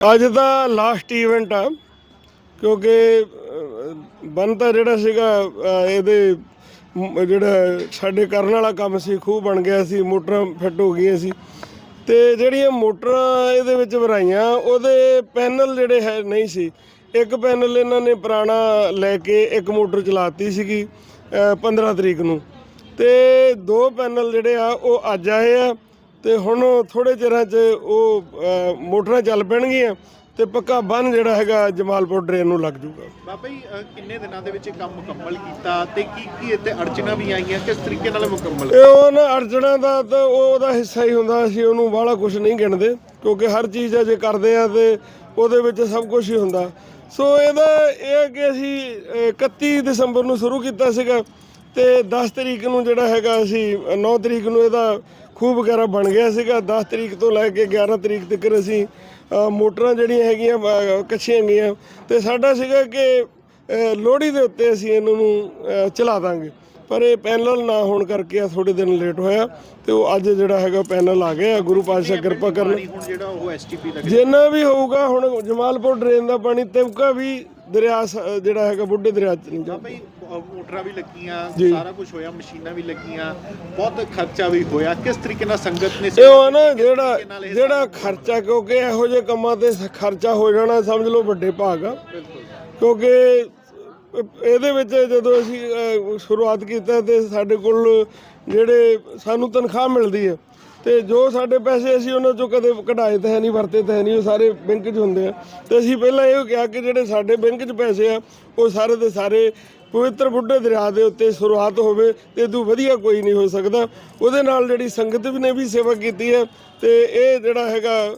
ਅੱਜ ਦਾ last event ਆ ਕਿਉਂਕਿ ਬੰਨ ਤਾਂ ਜਿਹੜਾ ਸੀਗਾ ਇਹਦੇ ਜਿਹੜਾ ਸਾਡੇ ਕਰਨ ਵਾਲਾ ਕੰਮ ਸੀ ਖੂਹ ਬਣ ਗਿਆ ਸੀ ਮੋਟਰਾਂ ਫਿੱਟ ਹੋ ਗਈਆਂ ਸੀ। ਤੇ ਜਿਹੜੀਆਂ ਮੋਟਰਾਂ ਇਹਦੇ ਵਿੱਚ ਭਰਾਈਆਂ ਉਹਦੇ ਪੈਨਲ ਜਿਹੜੇ ਹੈ ਨਹੀਂ ਸੀ। ਇੱਕ ਪੈਨਲ ਇਹਨਾਂ ਨੇ ਪੁਰਾਣਾ ਲੈ ਕੇ ਇੱਕ ਮੋਟਰ ਚਲਾਤੀ ਸੀਗੀ ਅਹ, 15 ਤਰੀਕ ਨੂੰ। ਤੇ ਦੋ ਪੈਨਲ ਜਿਹੜੇ ਆ ਉਹ ਅੱਜ ਆਏ ਆ। ਤੇ ਹੁਣ ਥੋੜੇ ਚਿਰਾਂ 'ਚ ਉਹ ਮੋਟਰਾਂ ਚੱਲ ਪੈਣਗੀਆਂ ਤੇ ਪੱਕਾ ਬੰਨ ਜਿਹੜਾ ਹੈਗਾ ਜਮਾਲਪੁਰ ਡਰੇਨ ਨੂੰ ਲੱਗ ਜੂਗਾ ਬਾਬਾ ਜੀ ਕਿੰਨੇ ਦਿਨਾਂ ਦੇ ਵਿੱਚ ਕੰਮ ਮੁਕੰਮਲ ਕੀਤਾ ਤੇ ਕੀ ਕੀ ਇੱਥੇ ਅੜਚਨਾ ਵੀ ਆਈਆਂ? ਕਿਸ ਤਰੀਕੇ ਨਾਲ ਮੁਕੰਮਲ ਇਹ ਉਹ ਨਾ ਅਰਜਣਾ ਦਾ ਤਾਂ ਉਹ ਉਹਦਾ ਹਿੱਸਾ ਹੀ ਹੁੰਦਾ ਅਸੀਂ ਉਹਨੂੰ ਬਾਹਲਾ ਕੁਝ ਨਹੀਂ ਗਿਣਦੇ ਕਿਉਂਕਿ ਹਰ ਚੀਜ਼ ਜੇ ਕਰਦੇ ਆ ਤੇ ਉਹਦੇ ਵਿੱਚ ਸਭ ਕੁਝ ਹੀ ਹੁੰਦਾ। ਸੋ ਇਹਦਾ ਇਹ ਕਿ ਅਸੀਂ ਅਹ, 31 ਦਸੰਬਰ ਨੂੰ ਸ਼ੁਰੂ ਕੀਤਾ ਸੀਗਾ। ਤੇ 10 ਤਰੀਕ ਨੂੰ ਜਿਹੜਾ ਹੈਗਾ ਅਸੀਂ 9 ਤਰੀਕ ਨੂੰ ਇਹਦਾ ਖੂਹ ਵਗੈਰਾ ਬਣ ਗਿਆ ਸੀਗਾ। 10 ਤਰੀਕ ਤੋਂ ਲੈ ਕੇ 11 ਤਰੀਕ ਤੱਕ ਅਸੀਂ ਮੋਟਰਾਂ ਜਿਹੜੀਆਂ ਹੈਗੀਆਂ ਕੱਛੀਆਂ ਗਈਆਂ। ਤੇ ਸਾਡਾ ਸੀਗਾ ਕਿ ਲੋਹੜੀ ਦੇ ਉੱਤੇ ਅਸੀਂ ਇਹਨਾਂ ਨੂੰ ਚਲਾ ਦਾਂਗੇ। ਪਰ ਇਹ ਪੈਨਲ ਨਾ ਹੋਣ ਕਰਕੇ ਆ ਥੋੜੇ ਦਿਨ ਲੇਟ ਹੋਇਆ ਤੇ ਉਹ ਅੱਜ ਜਿਹੜਾ ਹੈਗਾ ਪੈਨਲ ਆ ਗਿਆ ਗੁਰੂ ਪਾਤਸ਼ਾਹ ਕਿਰਪਾ ਕਰਨ। ਪਾਣੀ ਹੁਣ ਜਿਹੜਾ ਉਹ ਐਸਟੀਪੀ ਤੱਕ ਜਿੰਨਾ ਵੀ ਹੋਊਗਾ ਹੁਣ ਜਮਾਲਪੁਰ ਡਰੇਨ ਦਾ ਪਾਣੀ ਤਿਮਕਾ ਵੀ ਦਰਿਆ ਸ- ਜਿਹੜਾ ਹੈਗਾ ਬੁੱਢੇ ਦਰਿਆ ਚ ਨਹੀਂ ਜਾਂਦਾ। ਅ, ਮੋਟਰਾਂ ਵੀ ਲੱਗੀਆਂ ਜੀ। ਸਾਰਾ ਕੁਝ ਹੋਇਆ ਮਸ਼ੀਨਾਂ ਵੀ ਲੱਗੀਆਂ ਬਹੁਤ ਖਰਚਾ ਵੀ ਹੋਇਆ। ਕਿਸ ਤਰੀਕੇ ਨਾਲ ਸੰਗਤ ਨੇ ਇਹ ਉਹ ਨਾ ਜਿਹੜਾ ਜਿਹੜਾ ਖਰਚਾ ਕਿਉਂਕਿ ਇਹੋ ਜਿਹੇ ਕੰਮਾਂ ਤੇ ਸ- ਖਰਚਾ ਹੋ ਜਾਣਾ ਸਮਝ ਲਓ ਵੱਡੇ ਭਾਗ ਆ। ਬਿਲਕੁਲ। ਕਿਉਂਕਿ ਇਹਦੇ ਵਿੱਚ ਜਦੋਂ ਅਸੀਂ ਸ਼ੁਰੂਆਤ ਕੀਤਾ ਤੇ ਸਾਡੇ ਕੋਲ ਜਿਹੜੇ ਸਾਨੂੰ ਤਨਖਾਹ ਮਿਲਦੀ ਹੈ ਤੇ ਜੋ ਸਾਡੇ ਪੈਸੇ ਅਸੀਂ ਉਹਨਾਂ ਚੋਂ ਕਦੇ ਕਢਾਏ ਤਾਂ ਹੈ ਨਹੀਂ, ਵਰਤੇ ਤਾਂ ਹੈ ਨਹੀਂ, ਉਹ ਸਾਰੇ ਬੈਂਕ 'ਚ ਹੁੰਦੇ ਆ। ਤੇ ਅਸੀਂ ਪਹਿਲਾਂ ਇਹ ਕਿਹਾ ਕਿ ਜਿਹੜੇ ਸਾਡੇ ਬੈਂਕ 'ਚ ਪੈਸੇ ਆ, ਉਹ ਸਾਰੇ ਦੇ ਸਾਰੇ ਪਵਿੱਤਰ ਬੁੱਢੇ ਦਰਿਆ ਦੇ ਉੱਤੇ ਸ਼ੁਰੂਆਤ ਹੋਵੇ ਤੇ ਇਦੋਂ ਵਧੀਆ ਕੋਈ ਨਹੀਂ ਹੋ ਸਕਦਾ। ਉਹਦੇ ਨਾਲ ਜਿਹੜੀ ਸੰਗਤ ਵੀ ਨੇ ਵੀ ਸੇਵਾ ਕੀਤੀ ਹੈ ਤੇ ਇਹ ਜਿਹੜਾ ਹੈਗਾ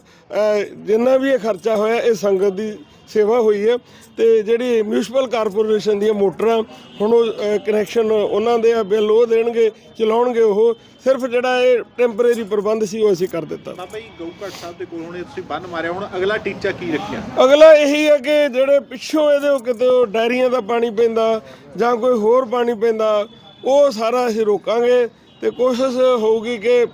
ਜਿੰਨਾ ਵੀ ਇਹ ਖਰਚਾ ਹੋਇਆ, ਇਹ ਸੰਗਤ ਦੀ ਸੇਵਾ ਹੋਈ ਹੈ ਤੇ ਜਿਹੜੀ ਮਿਊਨਿਸਪਲ ਕਾਰਪੋਰੇਸ਼ਨ ਦੀਆਂ ਮੋਟਰਾਂ ਹੁਣ ਉਹ ਕਨੈਕਸ਼ਨ ਉਹਨਾਂ ਦੇ ਆ ਬਿੱਲ ਉਹ ਦੇਣਗੇ ਚਲਾਉਣਗੇ ਉਹ ਸਿਰਫ ਜਿਹੜਾ ਇਹ ਟੈਂਪਰੇਰੀ ਪ੍ਰਬੰਧ ਸੀ ਉਹ ਅਸੀਂ ਕਰ ਦਿੱਤਾ। ਬਾਬਾ ਜੀ ਗਊਘਾਟ ਸਾਹਿਬ ਦੇ ਕੋਲ ਹੁਣ ਤੁਸੀਂ ਬੰਨ ਮਾਰਿਆ ਹੁਣ ਅਗਲਾ ਟੀਚਾ ਕੀ ਰੱਖਿਆ? ਅਗਲਾ ਇਹੀ ਹੈ ਕਿ ਜਿਹੜੇ ਪਿੱਛੋਂ ਇਹਦੇ ਕਿਤੇ ਉਹ ਡੈਰੀਆਂ ਦਾ ਪਾਣੀ ਪੈਂਦਾ ਜਾਂ ਕੋਈ ਹੋਰ ਪਾਣੀ ਪੈਂਦਾ ਉਹ ਸਾਰਾ ਅਸੀਂ ਰੋਕਾਂਗੇ। ਤੇ ਕੋਸ਼ਿਸ਼ ਹੋਊਗੀ ਕਿ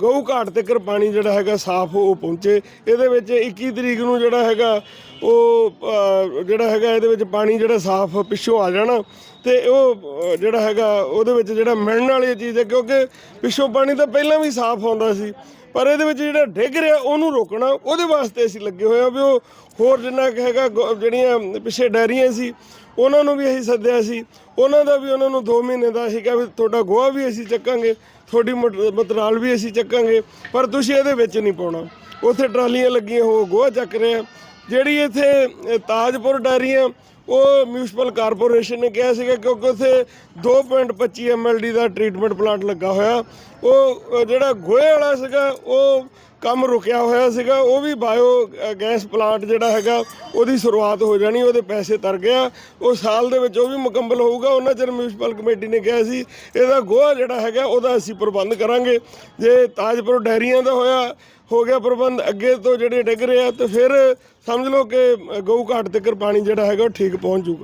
ਗਊ ਘਾਟ ਤੱਕ ਪਾਣੀ ਜਿਹੜਾ ਹੈਗਾ ਸਾਫ਼ ਉਹ ਪਹੁੰਚੇ। ਇਹਦੇ ਵਿੱਚ 21 ਤਰੀਕ ਨੂੰ ਜਿਹੜਾ ਹੈਗਾ, ਉਹ ਜਿਹੜਾ ਹੈਗਾ ਇਹਦੇ ਵਿੱਚ ਪਾਣੀ ਜਿਹੜਾ ਸਾਫ਼ ਪਿੱਛੋਂ ਆ ਜਾਣਾ ਤੇ ਉਹ ਜਿਹੜਾ ਹੈਗਾ ਉਹਦੇ ਵਿੱਚ ਜਿਹੜਾ ਮਿਲਣ ਵਾਲੀ ਚੀਜ਼ ਹੈ ਕਿਉਂਕਿ ਪਿੱਛੋਂ ਪਾਣੀ ਤਾਂ ਪਹਿਲਾਂ ਵੀ ਸਾਫ਼ ਆਉਂਦਾ ਸੀ। ਪਰ ਇਹਦੇ ਵਿੱਚ ਜਿਹੜਾ ਡਿੱਗ ਰਿਹਾ, ਉਹਨੂੰ ਰੋਕਣਾ, ਉਹਦੇ ਵਾਸਤੇ ਅਸੀਂ ਲੱਗੇ ਹੋਏ ਆ ਵੀ ਉਹ ਹੋਰ ਜਿੰਨਾ ਕੁ ਹੈਗਾ ਗੋ- ਜਿਹੜੀਆਂ ਪਿੱਛੇ ਡੈਰੀਆਂ ਸੀ, ਉਹਨਾਂ ਨੂੰ ਵੀ ਅਸੀਂ ਸੱਦਿਆ ਸੀ। ਉਹਨਾਂ ਦਾ ਵੀ ਉਹਨਾਂ ਨੂੰ 2 ਮਹੀਨੇ ਦਾ ਅਸੀਂ ਕਿਹਾ ਵੀ ਤੁਹਾਡਾ ਗੋਹਾ ਵੀ ਅਸੀਂ ਚੱਕਾਂਗੇ, ਤੁਹਾਡੀ ਮਟ- ਮਤਰਾਲ ਵੀ ਅਸੀਂ ਚੱਕਾਂਗੇ, ਪਰ ਤੁਸੀਂ ਇਹਦੇ ਵਿੱਚ ਨਹੀਂ ਪਾਉਣਾ। ਉੱਥੇ ਟਰਾਲੀਆਂ ਲੱਗੀਆਂ ਹੋ ਗੋਹਾ ਚੱਕ ਰਹੇ। ਆ ਜਿਹੜੀ ਇੱਥੇ ਅ, ਤਾਜਪੁਰ ਡੈਰੀਆਂ ਉਹ ਮਿਊਨਿਸਪਲ ਕਾਰਪੋਰੇਸ਼ਨ ਨੇ ਕਿਹਾ ਸੀਗਾ ਕਿਉਂਕਿ ਉੱਥੇ 2.25 ਐਮਐਲਡੀ ਦਾ ਟ੍ਰੀਟਮੈਂਟ ਪਲਾਂਟ ਲੱਗਾ ਹੋਇਆ। ਉਹ ਜਿਹੜਾ ਗੋਹੇ ਵਾਲਾ ਸੀਗਾ ਉਹ ਕੰਮ ਰੁਕਿਆ ਹੋਇਆ ਸੀਗਾ, ਉਹ ਵੀ ਬਾਇਓ ਗੈਸ ਪਲਾਂਟ ਜਿਹੜਾ ਹੈਗਾ, ਉਹਦੀ ਸ਼ੁਰੂਆਤ ਹੋ ਜਾਣੀ, ਉਹਦੇ ਪੈਸੇ ਤਰ ਗਿਆ। ਉਹ ਸਾਲ ਦੇ ਵਿੱਚ ਉਹ ਵੀ ਮੁਕੰਮਲ ਹੋਊਗਾ, ਉਹਨਾਂ ਚਿਰ ਮਿਊਨਿਸਪਲ ਕਮੇਟੀ ਨੇ ਕਿਹਾ ਸੀ, ਇਹਦਾ ਗੋਹਾ ਜਿਹੜਾ ਹੈਗਾ, ਉਹਦਾ ਅਸੀਂ ਪ੍ਰਬੰਧ ਕਰਾਂਗੇ। ਜੇ ਤਾਜਪੁਰ ਡੈਰੀਆਂ ਦਾ ਹੋਇਆ, ਹੋ ਗਿਆ ਪ੍ਰਬੰਧ, ਅੱਗੇ ਤੋਂ ਜਿਹੜੇ ਡਿੱਗ ਰਹੇ ਆ, ਤੇ ਫਿਰ ਸਮਝ ਲਓ ਕਿ ਗਊ ਘਾਟ ਤੱਕ ਪਾਣੀ ਜਿਹੜਾ ਹੈਗਾ, ਉਹ ਠੀਕ ਪਹੁੰਚ ਜਾਊਗਾ।